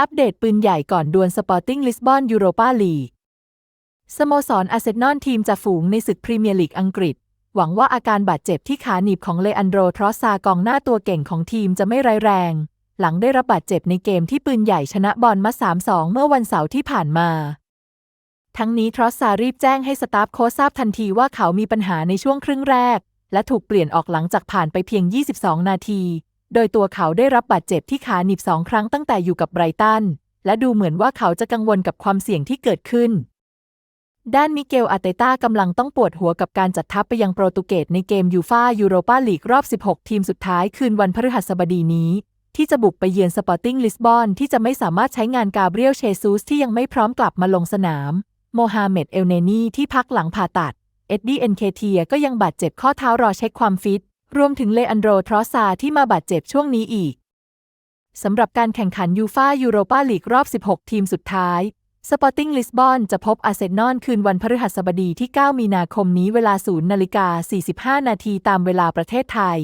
อัปเดตปืนใหญ่ก่อนดวลสปอร์ติ้งลิสบอนยูโรปาลีกสโมสรอาร์เซนอลทีมจ่าฝูงในศึกพรีเมียร์ลีกอังกฤษ หวังว่าอาการบาดเจ็บที่ขาหนีบของเลอันโดรทรอสซากองหน้าตัวเก่งของทีมจะไม่ร้ายแรง หลังได้รับบาดเจ็บในเกมที่ปืนใหญ่ชนะบอลมา 3-2 เมื่อวันเสาร์ที่ผ่านมา ทั้งนี้ทรอสซารีบแจ้งให้สตาฟโค้ชทราบทันทีว่าเขามีปัญหาในช่วงครึ่งแรก และถูกเปลี่ยนออกหลังจากผ่านไปเพียง 22 นาที โดยตัวเขาได้รับบาดเจ็บที่ขาหนีบสองครั้งตั้งแต่อยู่กับไบรตัน และดูเหมือนว่าเขาจะกังวลกับความเสี่ยงที่เกิดขึ้น ด้านมิเกลอาเตต้ากำลังต้องปวดหัวกับการจัดทัพไปยังโปรตุเกสในเกมยูฟายูโรปาลีกรอบ 16 ทีมสุดท้ายคืนวันพฤหัสบดีนี้ ที่จะบุกไปเยือนสปอร์ติ้งลิสบอนที่จะไม่สามารถใช้งานกาเบรียลเชซูสที่ยังไม่พร้อมกลับมาลงสนาม โมฮาเหม็ดเอลเนนีที่พักหลังผ่าตัด เอ็ดดี้เอ็นเคเทียก็ยังบาดเจ็บข้อเท้ารอเช็คความฟิต รวมถึงเลอันโดรทรอสซาที่มาบาดเจ็บช่วงนี้อีก สำหรับการแข่งขันยูฟายูโรปาลีกรอบ 16 ทีมสุดท้าย สปอร์ติ้งลิสบอนจะพบอาร์เซนอลคืนวันพฤหัสบดีที่ 9 มีนาคมนี้เวลา 0 นาฬิกา 45 นาทีตามเวลาประเทศไทย